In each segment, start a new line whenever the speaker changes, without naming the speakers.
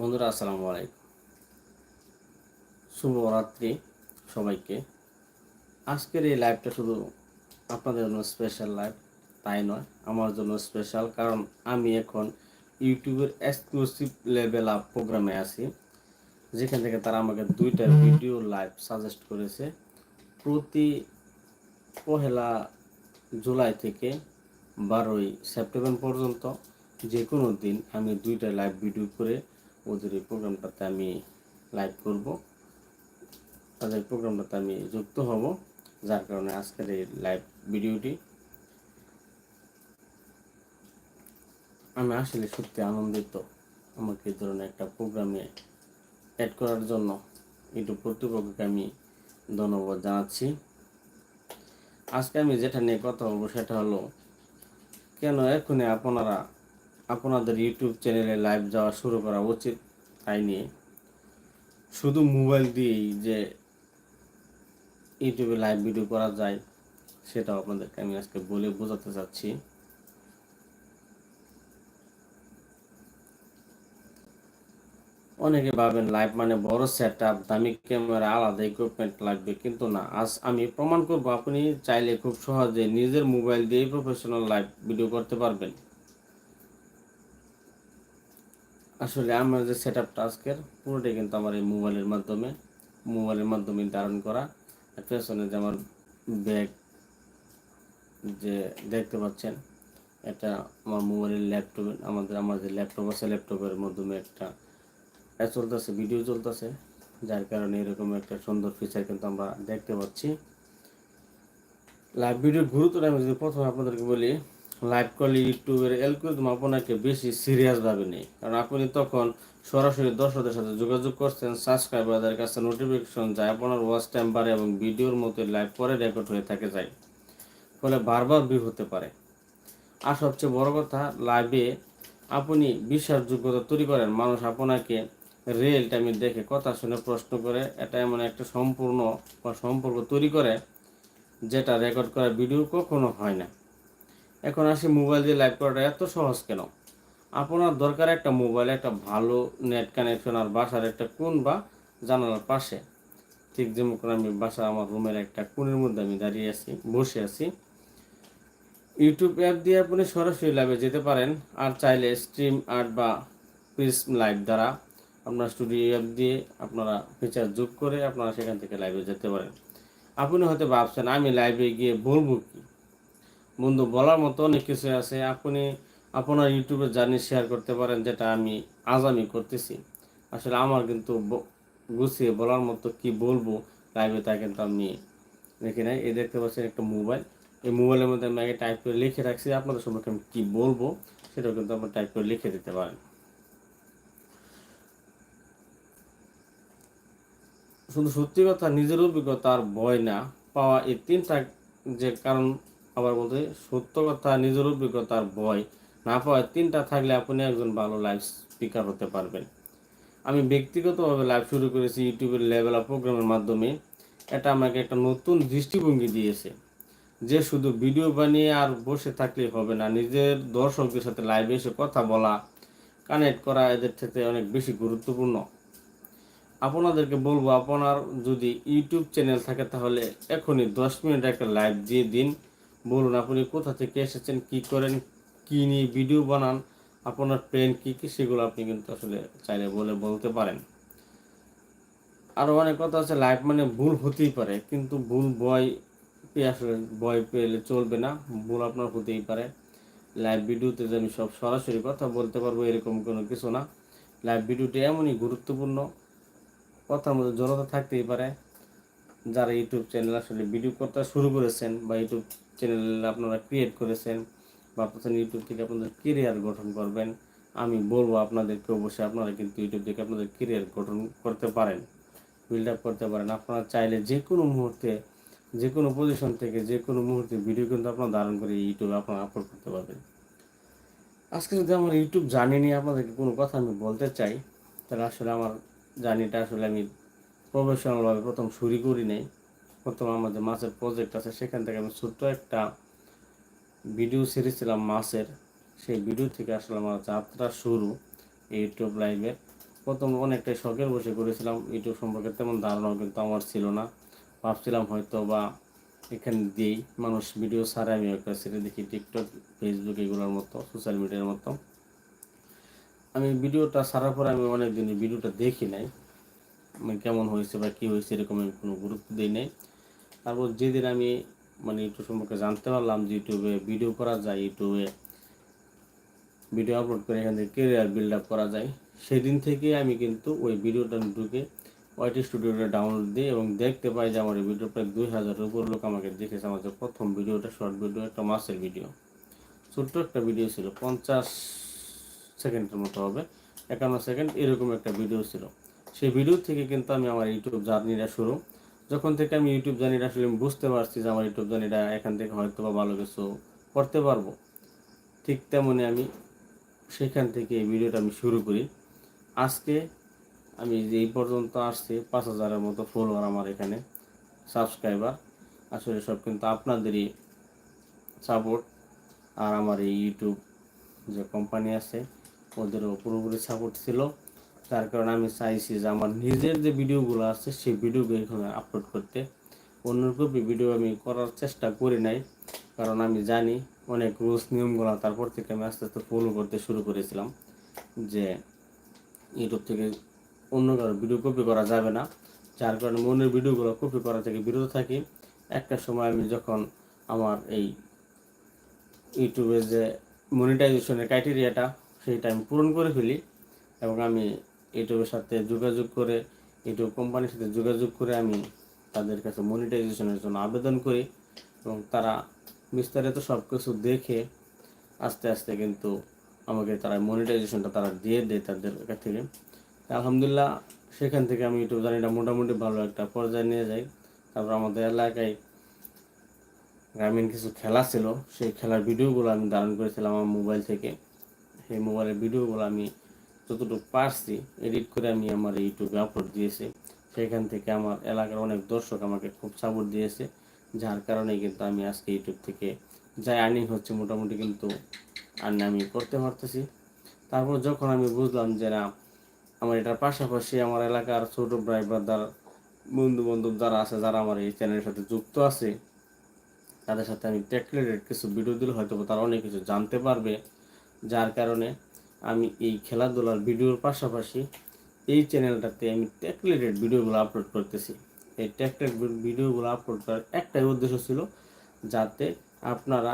বন্ধুরা আসসালামু আলাইকুম। শুভরাত্রি সবাইকে। আজকের এই লাইভটা শুধু আপনাদের জন্য স্পেশাল লাইভ তাই নয় আমার জন্য স্পেশাল কারণ আমি এখন ইউটিউবের এক্সক্লুসিভ লেভেল আপ প্রোগ্রামে আছি যেখান থেকে তারা আমাকে দুইটা ভিডিও লাইভ সাজেস্ট করেছে। প্রতি পহেলা জুলাই থেকে বারোই সেপ্টেম্বর পর্যন্ত যে কোনো দিন আমি দুইটা লাইভ ভিডিও করে ওদের এই প্রোগ্রামটাতে আমি লাইভ করব। তাদের প্রোগ্রামটাতে আমি যুক্ত হব, যার কারণে আজকের এই লাইভ ভিডিওটি আমি আসলে সত্যি আনন্দিত আমাকে এই ধরনের একটা প্রোগ্রামে অ্যাড করার জন্য। ইউটিউব কর্তৃপক্ষকে আমি ধন্যবাদ জানাচ্ছি। আজকে আমি যেটা নিয়ে কথা বলব সেটা হলো, কেন এখনই আপনারা আপনাদের ইউটিউব চ্যানেলে লাইভ যাওয়া শুরু করা উচিত তাই নিয়ে। শুধু মোবাইল দিয়েই যে ইউটিউবে লাইভ ভিডিও করা যায়, সেটাও আপনাদেরকে আমি আজকে বলে বোঝাতে চাচ্ছি। অনেকে ভাবেন লাইভ মানে বড় সেট আপ দামি ক্যামেরা আলাদা ইকুইপমেন্ট লাগবে, কিন্তু না, আজ আমি প্রমাণ করব, আপনি চাইলে খুব সহজে নিজের মোবাইল দিয়েই প্রফেশনাল লাইভ ভিডিও করতে পারবেন। আসলে আমার যে সেট আপটা আজকের, পুরোটাই কিন্তু আমার এই মোবাইলের মাধ্যমে মোবাইলের মাধ্যমে ধারণ করা। পেছনে যে আমার ব্যাগ যে দেখতে পাচ্ছেন, এটা আমার মোবাইলের ল্যাপটপে আমাদের, আমার যে ল্যাপটপ আছে ল্যাপটপের মাধ্যমে একটা চলতেছে ভিডিও চলতেছে। যার কারণে এরকম একটা সুন্দর ফিচার কিন্তু আমরা দেখতে পাচ্ছি। লাইভ ভিডিওর গুরুত্বটা আমি যদি প্রথমে আপনাদেরকে বলি লাইভ কল ইউটিউবের অ্যালগোরিদম আপনাকে বেশি সিরিয়াসভাবে নেই কারণ আপনি তখন সরাসরি দর্শকদের সাথে যোগাযোগ করছেন সাবস্ক্রাইবারদের কাছে নোটিফিকেশন যায়, আপনার ওয়াচ টাইম বাড়ে এবং ভিডিওর মতো লাইভ পরে রেকর্ড হয়ে থাকে যায়। ফলে বারবার ভিউ হতে পারে। আর সবচেয়ে বড় কথা লাইভে আপনি বিশ্বাসযোগ্যতা তৈরি করেন। মানুষ আপনাকে রিয়েল টাইমে দেখে কথা শুনে প্রশ্ন করে, এটা এমন একটা সম্পূর্ণ বা সম্পর্ক তৈরি করে, যেটা রেকর্ড করা ভিডিও কখনো হয় না। এখন আসি মোবাইল দিয়ে লাইভ করাটা, এত সহজ কেন? আপনার দরকার একটা মোবাইল একটা ভালো নেট কানেকশন আর বাসার একটা কোন বা জানালার পাশে। ঠিক যেমন আমি বাসা আমার রুমের একটা কোণের মধ্যে আমি দাঁড়িয়ে আছি, বসে আছি। ইউটিউব অ্যাপ দিয়ে আপনি সরাসরি লাইভে যেতে পারেন, আর চাইলে স্ট্রিম আর্ট বা প্রিজম লাইভ দ্বারা আপনার স্টুডিও অ্যাপ দিয়ে আপনারা ফিচার যোগ করে আপনারা সেখান থেকে লাইভে যেতে পারেন। আপনি হয়তো ভাবছেন, আমি লাইভে গিয়ে বলব কি? বন্ধু বলার মতো অনেক কিছু আছে। আপনি আপনার ইউটিউবে জার্নি শেয়ার করতে পারেন, যেটা আমি আজ আমি করতেছি। আসলে আমার কিন্তু গুছিয়ে বলার মতো কি বলব লাইভে তা কিন্তু আমি রেখে নাই। এই দেখতে পাচ্ছেন একটা মোবাইল এই মোবাইলের মধ্যে আমি আগে টাইপ করে লিখে রাখছি। আপনাদের সম্পর্কে আমি কী বলব, সেটাও কিন্তু আপনার টাইপ করে লিখে দিতে পারেন। শুধু সত্যি কথা, নিজের অভিজ্ঞতা আর ভয় না, পাওয়া এই তিনটা যে কারণ আবার বলতে সত্য কথা, নিজের অভিজ্ঞতার ভয় না পাওয়া তিনটা থাকলে আপনি একজন ভালো লাইভ স্পিকার হতে পারবেন। আমি ব্যক্তিগতভাবে লাইভ শুরু করেছি ইউটিউবের লেভেল আপ প্রোগ্রামের মাধ্যমে। এটা আমাকে একটা নতুন দৃষ্টিভঙ্গি দিয়েছে যে শুধু ভিডিও বানিয়ে আর বসে থাকলেই হবে না, নিজের দর্শকদের সাথে লাইভে এসে কথা বলা কানেক্ট করা এদের থেকে অনেক বেশি গুরুত্বপূর্ণ। আপনাদেরকে বলব, আপনার যদি ইউটিউব চ্যানেল থাকে তাহলে এখনই দশ মিনিট একটা লাইভ দিয়ে দিন। বলুন, আপনি কোথা থেকে এসেছেন, কি করেন, কি নিয়ে ভিডিও বানান, আপনার প্ল্যান কী কী, সেগুলো আপনি কিন্তু আসলে চাইলে বলে বলতে পারেন। আরও অনেক কথা আছে লাইভ মানে ভুল হতেই পারে, কিন্তু ভুল ভয় পেয়ে আসলে, ভয় পেলে চলবে না, ভুল আপনার হতেই পারে। লাইভ ভিডিওতে যে আমি সব সরাসরি কথা বলতে পারব, এরকম কোনো কিছু না। লাইভ ভিডিওটি এমনই গুরুত্বপূর্ণ, কথার মধ্যে জড়তা থাকতেই পারে। যারা ইউটিউব চ্যানেল আসলে ভিডিও করতে শুরু করেছেন বা ইউটিউব চ্যানেল আপনারা ক্রিয়েট করেছেন বা আপনার ইউটিউব থেকে আপনাদের কেরিয়ার গঠন করবেন, আমি বলব আপনাদেরকে অবশ্যই আপনারা কিন্তু ইউটিউব থেকে আপনাদের কেরিয়ার গঠন করতে পারেন বিল্ড আপ করতে পারেন। আপনারা চাইলে যে কোনো মুহূর্তে, যে কোনো পজিশন থেকে যে কোনো মুহূর্তে ভিডিও কিন্তু আপনারা ধারণ করে ইউটিউবে আপনারা আপলোড করতে পারবেন। আজকে যদি আমার ইউটিউব জানি নিয়ে আপনাদেরকে কোনো কথা আমি বলতে চাই, তাহলে আসলে আমার জার্নিটা আসলে আমি প্রফেশনালভাবে প্রথম শুরু করি নাই। প্রথম আমাদের মাছের প্রজেক্ট আছে, সেখান থেকে আমি ছোট্ট একটা ভিডিও সিরিজ ছিলাম মাছের। সেই ভিডিও থেকে আসলে আমার যাত্রা শুরু ইউটিউব লাইভের প্রথম অনেকটাই শখের বসে করেছিলাম ইউটিউব সম্পর্কে তেমন ধারণাও কিন্তু আমার ছিল না। ভাবছিলাম হয়তো বা এখানে দিয়েই মানুষ ভিডিও ছাড়ে, আমি একটা ছেড়ে দেখি টিকটক ফেসবুক এগুলোর মতো সোশ্যাল মিডিয়ার মতো। আমি ভিডিওটা ছাড়ার পরে আমি অনেক দিন ভিডিওটা দেখি নাই। কেমন হয়েছে বা কী হয়েছে এরকম আমি কোনো গুরুত্ব দিই নাই। তারপর যেদিন আমি মানে ইউটিউব সম্পর্কে জানতে পারলাম যে ইউটিউবে ভিডিও করা যায়, ইউটিউবে ভিডিও আপলোড করে এখান থেকে কেরিয়ার বিল্ড আপ করা যায়, সেদিন থেকে আমি কিন্তু ওই ভিডিওটা ঢুকে ওয়াইটি স্টুডিওটা ডাউনলোড দিই এবং দেখতে পাই যে আমার এই ভিডিও প্রায় দুই হাজারের উপর লোক আমাকে দেখেছে। আমার যে প্রথম ভিডিওটা শর্ট ভিডিও একটা মাসের ভিডিও ছোট্ট একটা ভিডিও ছিল, পঞ্চাশ সেকেন্ডের মতো হবে, একান্ন সেকেন্ড এরকম একটা ভিডিও ছিল। সেই ভিডিও থেকে কিন্তু আমি আমার ইউটিউব জার্নিটা শুরু। যখন থেকে আমি ইউটিউব জার্নিটা আসলে আমি বুঝতে পারছি যে আমার ইউটিউব জার্নিটা এখান থেকে হয়তো বা ভালো কিছু করতে পারব। ঠিক তেমনি আমি সেখান থেকে এই ভিডিওটা আমি শুরু করি। আজকে আমি যে এই পর্যন্ত আসছি, পাঁচ হাজারের মতো ফলোয়ার আমার এখানে সাবস্ক্রাইবার আসলে সব কিন্তু আপনাদেরই সাপোর্ট আর আমার এই ইউটিউব যে কোম্পানি আছে, ওদেরও পুরোপুরি সাপোর্ট ছিল। তার কারণে আমি চাইছি যে আমার নিজের যে ভিডিওগুলো আছে, সেই ভিডিওগুলো এখানে আপলোড করতে। অন্য কপি ভিডিও আমি করার চেষ্টা করি নাই, কারণ আমি জানি অনেক রুলস নিয়মগুলো তারপর থেকে আমি আস্তে আস্তে ফলো করতে শুরু করেছিলাম যে ইউটিউব থেকে অন্য কারও ভিডিও কপি করা যাবে না। যার কারণে মনের ভিডিওগুলো কপি করা থেকে বিরত থাকি। একটা সময় আমি যখন আমার এই ইউটিউবে যে মনিটাইজেশনের ক্রাইটেরিয়াটা সেইটা আমি পূরণ করে ফেলি এবং আমি ইউটিউবের সাথে যোগাযোগ করে, ইউটিউব কোম্পানির সাথে যোগাযোগ করে আমি তাদের কাছে মনিটাইজেশনের জন্য আবেদন করি এবং তারা বিস্তারিত সব কিছু দেখে আস্তে আস্তে কিন্তু আমাকে তারা মনিটাইজেশনটা তারা দিয়ে দেয় তাদের কাছ থেকে। আলহামদুলিল্লাহ, সেখান থেকে আমি ইউটিউব জানিটা মোটামুটি ভালো একটা পর্যায়ে নিয়ে যাই। তারপর আমাদের এলাকায় গ্রামীণ কিছু খেলা ছিল, সেই খেলার ভিডিওগুলো আমি ধারণ করেছিলাম আমার মোবাইল থেকে। সেই মোবাইলের ভিডিওগুলো আমি যতটুকু পারছি এডিট করে আমি আমার ইউটিউবে আপলোড দিয়েছি। সেখান থেকে আমার এলাকার অনেক দর্শক আমাকে খুব সাপোর্ট দিয়েছে, যার কারণে কিন্তু আমি আজকে ইউটিউব থেকে যাই আর্নিং হচ্ছে মোটামুটি কিন্তু আর্নিং আমি করতে পারতেছি। তারপর যখন আমি বুঝলাম যে না, আমার এটার পাশাপাশি আমার এলাকার ছোটো ভাই ব্রাদার বন্ধু বান্ধব যারা আছে, যারা আমার এই চ্যানেলের সাথে যুক্ত আছে, তাদের সাথে আমি টেক রিলেটেড কিছু ভিডিও দিলে হয়তো তারা অনেক কিছু জানতে পারবে, যার কারণে আমি এই খেলাধুলার ভিডিওর পাশাপাশি এই চ্যানেলটাতে আমি টেক রিলেটেড ভিডিওগুলো আপলোড করতেছি। এই টেক ভিডিওগুলো আপলোড করার একটাই উদ্দেশ্য ছিল যাতে আপনারা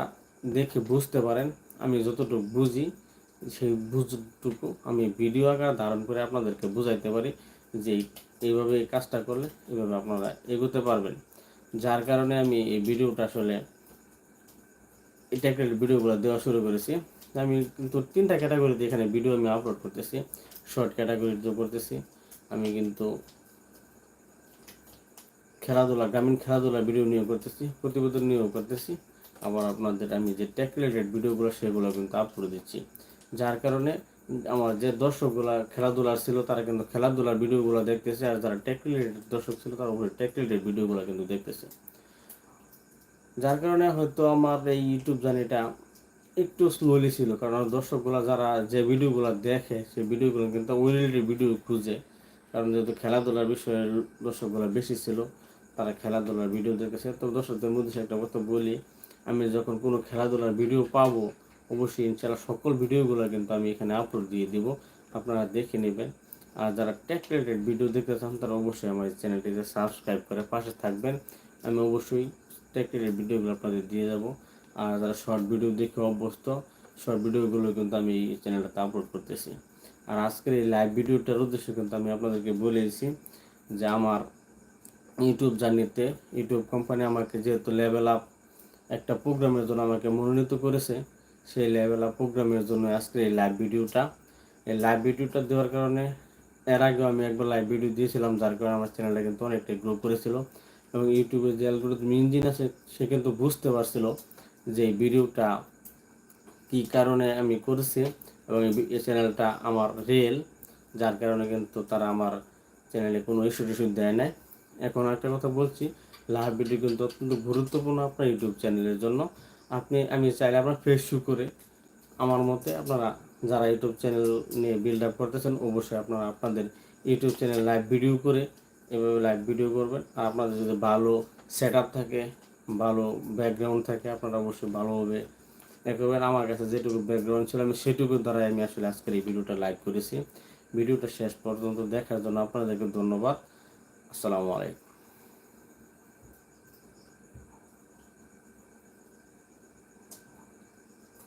দেখে বুঝতে পারেন আমি যতটুকু বুঝি, সেই বুঝটুকু আমি ভিডিও আকার ধারণ করে আপনাদেরকে বুঝাইতে পারি যে এইভাবে এই কাজটা করলে এইভাবে আপনারা এগোতে পারবেন। যার কারণে আমি এই ভিডিওটা আসলে এই টাইপের ভিডিওগুলো দেওয়া শুরু করেছি। আমি কিন্তু তিনটা ক্যাটাগরিতে এখানে ভিডিও আমি আপলোড করতেছি শর্ট ক্যাটাগরিতে করতেছি। আমি কিন্তু খেলাধুলা, গ্রামীণ খেলাধুলা ভিডিও নিয়োগ করতেছি, প্রতিবেদন নিয়োগ করতেছি। আবার আপনাদের আমি যে টেক রিলেটেড ভিডিওগুলো সেগুলো কিন্তু আপলোড দিচ্ছি। যার কারণে আমার যে দর্শকগুলা খেলাধুলার ছিল, তারা কিন্তু খেলাধুলার ভিডিওগুলো দেখতেছে, আর যারা টেক রিলেটেড দর্শক ছিল, তারা উপরে টেক রিলেটেড ভিডিওগুলো কিন্তু দেখতেছে। যার কারণে হয়তো আমার এই ইউটিউব জার্নিটা একটু স্লোলি ছিল, কারণ দর্শকগুলা যারা যে ভিডিওগুলো দেখে, সেই ভিডিওগুলো কিন্তু ওই রিলেটেড ভিডিও খুঁজে। কারণ যেহেতু খেলাধুলার বিষয়ে দর্শকগুলো বেশি ছিল, তারা খেলাধুলার ভিডিও দেখেছে। তো দর্শকদের মধ্যে একটা কথা বলি, আমি যখন কোনো খেলাধুলার ভিডিও পাবো, অবশ্যই ইনশাল্লাহ সকল ভিডিওগুলো কিন্তু আমি এখানে আপলোড দিয়ে দিব, আপনারা দেখে নেবেন। আর যারা টেক রিলেটেড ভিডিও দেখতে চান, তারা অবশ্যই আমার এই চ্যানেলটিকে সাবস্ক্রাইব করে পাশে থাকবেন। আমি অবশ্যই টেক রিলেটেড ভিডিওগুলো আপনাদের দিয়ে যাব। আর যারা শর্ট ভিডিও দেখে অভ্যস্ত শর্ট ভিডিওগুলো কিন্তু আমি এই চ্যানেলটাতে আপলোড করতেছি। আর আজকের এই লাইভ ভিডিওটার উদ্দেশ্যে কিন্তু আমি আপনাদেরকে বলে দিয়েছি যে আমার ইউটিউব জার্নিতে ইউটিউব কোম্পানি আমাকে যেহেতু লেভেল আপ একটা প্রোগ্রামের জন্য আমাকে মনোনীত করেছে, সেই লেভেল আপ প্রোগ্রামের জন্য আজকে এই লাইভ ভিডিওটা এই লাইভ ভিডিওটা দেওয়ার কারণে এর আগেও আমি একবার লাইভ ভিডিও দিয়েছিলাম, যার কারণে আমার চ্যানেলটা কিন্তু অনেকটাই গ্রো করেছিল। এবং ইউটিউবে যে অ্যালগোরিদম ইঞ্জিন আছে, সে কিন্তু বুঝতে পারছিল যে ভিডিওটা কী কারণে আমি করেছি এবং এই চ্যানেলটা আমার রিয়েল যার কারণে কিন্তু তারা আমার চ্যানেলে কোনো ইস্যু টিস্যু দেয় নাই। এখন একটা কথা বলছি, লাইভ ভিডিও কিন্তু অত্যন্ত গুরুত্বপূর্ণ আপনার ইউটিউব চ্যানেলের জন্য। আপনি, আমি চাইলে আপনার ফেস শু করে আমার মতে আপনারা যারা ইউটিউব চ্যানেল নিয়ে বিল্ড আপ করতেছেন, অবশ্যই আপনারা আপনাদের ইউটিউব চ্যানেল লাইভ ভিডিও করে এভাবে লাইভ ভিডিও করবেন। আর আপনাদের যদি ভালো সেট থাকে ভালো ব্যাকগ্রাউন্ড থাকে, আপনারা অবশ্যই ভালো হবে। একেবারে আমার কাছে যেটুকু ব্যাকগ্রাউন্ড ছিল, আমি সেটুকু দ্বারাই আমি আসলে আজকের এই ভিডিওটা লাইভ করেছি। ভিডিওটা শেষ পর্যন্ত দেখার জন্য আপনাদেরকে ধন্যবাদ। আসসালামু আলাইকুম।